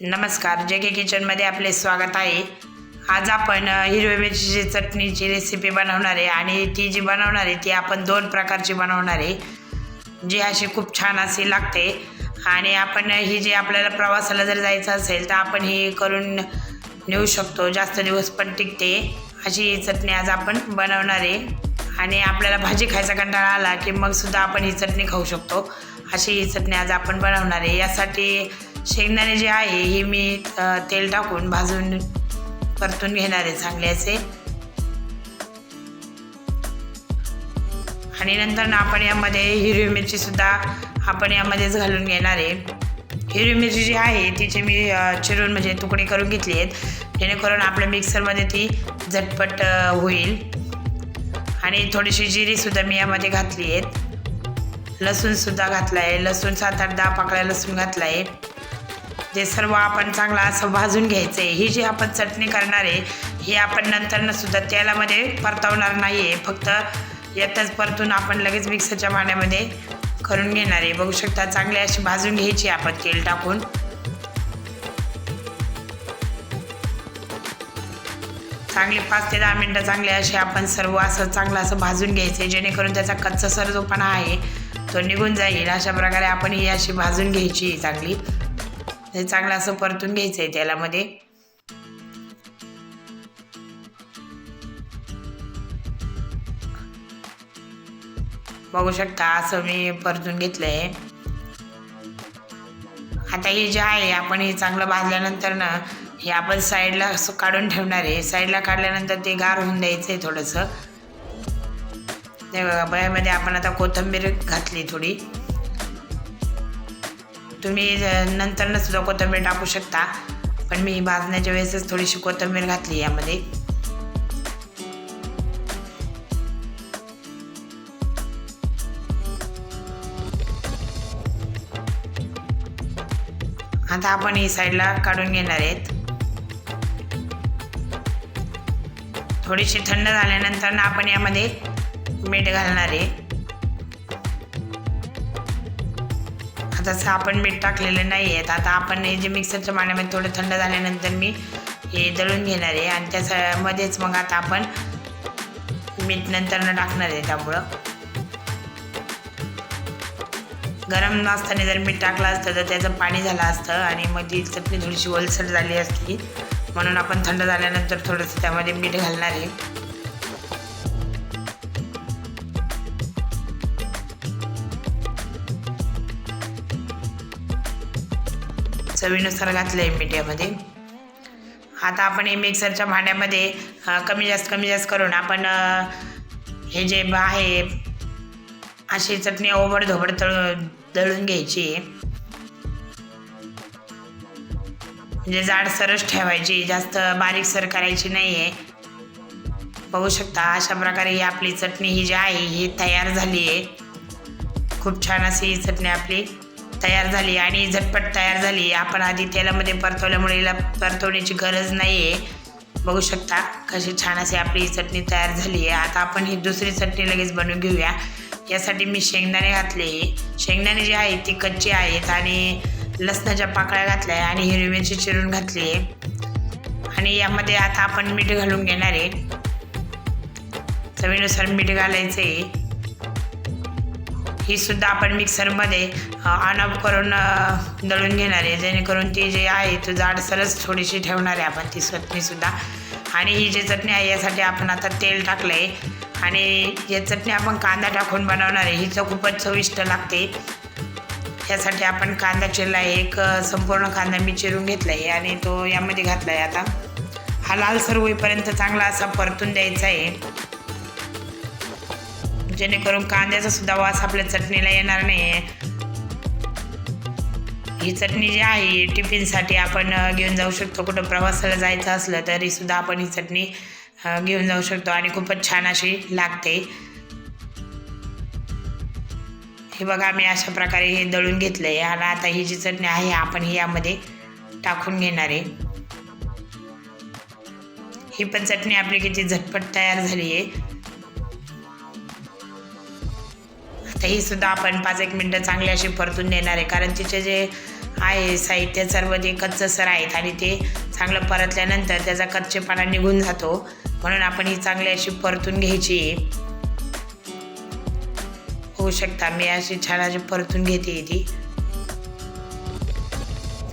नमस्कार जे के किचनमध्ये आपले स्वागत आहे. आज आपण अ, हिरव्या मिरचीची चटणीची रेसिपी बनवणार आहे आणि ती जी बनवणार आहे ती आपण दोन प्रकारची बनवणार आहे जी अशी खूप छान अशी लागते. आणि आपण ही जी आपल्याला प्रवासाला जर जायचं असेल तर आपण ही करून नेऊ शकतो. जास्त दिवस पण टिकते. अशी ही चटणी आज आपण बनवणार आहे. आणि आपल्याला भाजी खायचा कंटाळा आला की मग सुद्धा आपण ही चटणी खाऊ शकतो. अशी ही चटणी आज आपण बनवणार आहे. यासाठी शेंगदाणे जे आहे ही मी तेल टाकून भाजून परतून घेणार आहे चांगले असे आणि नंतर ना आपण यामध्ये हिरवी मिरची सुद्धा आपण यामध्येच घालून घेणार आहे. हिरवी मिरची जी आहे तिचे मी चिरून म्हणजे तुकडे करून घेतली आहेत. जेणेकरून आपल्या मिक्सरमध्ये ती झटपट होईल. आणि थोडीशी जिरीसुद्धा मी यामध्ये घातली आहेत. लसूणसुद्धा घातला आहे. लसूण सात आठ दहा पाकळ्या लसूण घातला आहे. जे सर्व आपण चांगलं असं भाजून घ्यायचं आहे ही जी आपण चटणी करणार आहे ही आपण नंतरनं सुद्धा तेलामध्ये परतवणार नाही आहे फक्त यातच परतून आपण लगेच मिक्सरच्या पाण्यामध्ये करून घेणार आहे. बघू शकता चांगली अशी भाजून घ्यायची आपण तेल टाकून. चांगली पाच ते दहा मिनटं चांगले असे आपण सर्व असं चांगलं असं भाजून घ्यायचे जेणेकरून त्याचा कच्चा सर जो पण आहे तो निघून जाईल. अशा प्रकारे आपण ही अशी भाजून घ्यायची चांगली. हे चांगलं असं परतून घ्यायचं आहे तेलामध्ये. बघू शकता असं मी परतून घेतलं आहे आता हे जे आहे आपण हे चांगलं भाजल्यानंतर ना हे आपण साईडला असं काढून ठेवणार आहे. साईडला काढल्यानंतर ते गार होऊन द्यायचं आहे थोडंसं. ते बघा बयामध्ये आपण आता कोथिंबीर घातली थोडी. तुम्ही नंतरनं सुद्धा कोथिंबीर टाकू शकता. पण मी भाजण्याच्या वेळेसच थोडीशी कोथिंबीर घातली यामध्ये. आता आपण ही साईडला काढून घेणार आहेत. थोडीशी थंड झाल्यानंतर आपण यामध्ये मीठ घालणार आहे. तसं आपण मीठ टाकलेलं नाही आहेत आता आपण हे जे मिक्सरच्या पाण्यामध्ये थोडं थंड झाल्यानंतर मी हे दळून घेणार आहे. आणि त्याच्यामध्येच मग आता आपण मीठ नंतरनं टाकणार आहे त्यामुळं. गरम नसताना जर मीठ टाकलं असतं तर त्याचं पाणी झालं असतं आणि मग ती चटणी थोडीशी ओलसर झाली असती. म्हणून आपण थंड झाल्यानंतर थोडंसं त्यामध्ये मीठ घालणार आहे. चवीनुसार घातलं आहे मीठ यामध्ये आता आपण हे मिक्सरच्या भांड्यामध्ये कमी जास्त कमी जास्त करून आपण हे जे आहे अशी चटणी ओबड धोबड तळ दळून घ्यायची. म्हणजे जाडसरच ठेवायची जास्त बारीकसर करायची नाही आहे बघू शकता अशा प्रकारे ही आपली चटणी ही जी आहे ही तयार झाली आहे खूप छान अशी ही चटणी आपली. तयार झाली आणि झटपट तयार झाली. आपण आधी तेलामध्ये परतवल्यामुळे हिला परतवण्याची गरज नाही आहे बघू शकता कशी छान अशी आपली ही चटणी तयार झाली आहे. आता आपण ही दुसरी चटणी लगेच बनवून घेऊया. यासाठी मी शेंगदाणे घातले. शेंगदाणे जे आहेत ती कच्ची आहेत आणि लसणाच्या पाकळ्या घातल्या आहे आणि हिरवी मिरची चिरून घातली आहे. आणि यामध्ये आता आपण मीठ घालून घेणार आहे. चवीनुसार मीठ घालायचं आहे ही सुद्धा आपण मिक्सरमध्ये ऑन करून दळून घेणार आहे. जेणेकरून ती जी आहे ती जाडसरच थोडीशी ठेवणार आहे आपण ती चटणीसुद्धा आणि ही जी चटणी आहे यासाठी आपण आता तेल टाकलं आहे आणि ही चटणी आपण कांदा टाकून बनवणार आहे. ही तर खूपच चविष्ट लागते. त्यासाठी आपण कांदा चिरला आहे. एक संपूर्ण कांदा मी चिरून घेतला आहे आणि तो यामध्ये घातला आहे आता. हा लालसर होईपर्यंत चांगला असा परतून द्यायचा आहे. जेणेकरून कांद्याचा सुद्धा वास आपल्या चटणीला येणार नाही ही चटणी जी आहे ही टिफिनसाठी आपण घेऊन जाऊ शकतो. कुठं प्रवासाला जायचं असलं तरीसुद्धा आपण ही चटणी घेऊन जाऊ शकतो आणि खूपच छान अशी लागते. हे बघा मी अशा प्रकारे हे दळून घेतलं आहे आणि आता ही जी चटणी आहे आपण ही यामध्ये टाकून घेणार आहे. ही पण चटणी आपली किती झटपट तयार झाली आहे तर ही सुद्धा आपण पाच एक मिनटं चांगली अशी परतून देणार आहे. कारण तिचे जे आहे साहित्य सर्व जे कच्चं आहेत आणि ते चांगलं परतल्यानंतर त्याचा कच्चेपणा निघून जातो. म्हणून आपण ही चांगली अशी परतून घ्यायची. आहे होऊ शकता मी अशी छान अशी परतून घेते ती.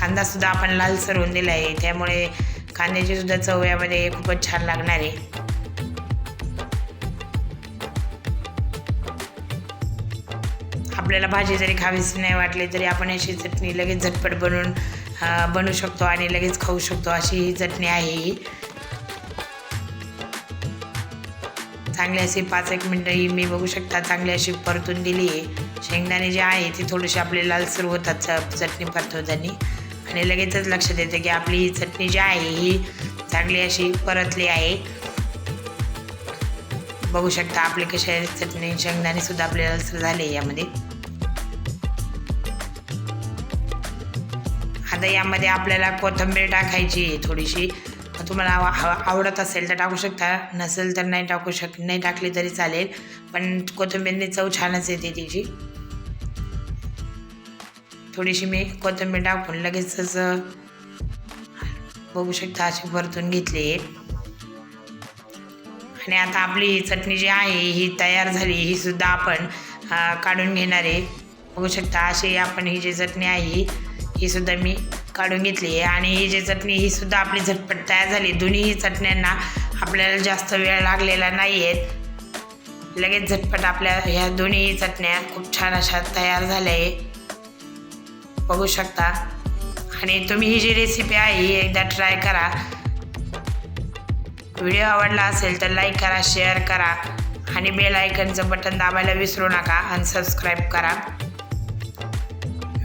कांदा सुद्धा आपण लाल होऊन दिला आहे त्यामुळे कांद्याची सुद्धा चव यामध्ये खूपच छान लागणार आहे. आपल्याला भाजी जरी खावीस नाही वाटली तरी आपण अशी चटणी लगेच झटपट बनवून बनवू शकतो आणि लगेच खाऊ शकतो. अशी ही चटणी आहे ही. चांगली अशी पाच एक मिनटं ही मी बघू शकता. चांगली अशी परतून दिली आहे. शेंगदाणे जे आहे ते थोडेसे आपले लालसर होतात. च- चटणी परतवताना. आणि लगेचच लक्षात येतं की आपली ही चटणी जी आहे ही चांगली अशी परतली आहे. बघू शकता आपले कसे चटणी. शेंगदाणे सुद्धा आपले लालसर झाले यामध्ये. आता यामध्ये आपल्याला कोथिंबीर टाकायची आहे थोडीशी. तुम्हाला आव- आवडत असेल तर टाकू शकता. नसेल तर नाही टाकू शक नाही टाकली तरी चालेल. पण कोथिंबीरने चव छानच येते तिची. थोडीशी मी कोथिंबीर टाकून लगेचच बघू शकता अशी परतून घेतली आहे. आणि आता आपली ही चटणी जी आहे ही तयार झाली ही सुद्धा आपण काढून घेणार आहे. बघू शकता अशी आपण ही जी चटणी आहे ही सुद्धा मी काढून घेतली आहे. आणि ही जी चटणी ही सुद्धा आपली झटपट तयार झाली. दोन्हीही चटण्यांना आपल्याला जास्त वेळ लागलेला नाही आहेत लगेच झटपट आपल्या ह्या दोन्हीही चटण्या खूप छान अशा तयार झाल्या आहे. बघू शकता. आणि तुम्ही ही जी रेसिपी आहे ही एकदा ट्राय करा. व्हिडिओ आवडला असेल तर लाईक करा शेअर करा. आणि बेल आयकनचं बटन दाबायला विसरू नका. आणि सबस्क्राईब करा.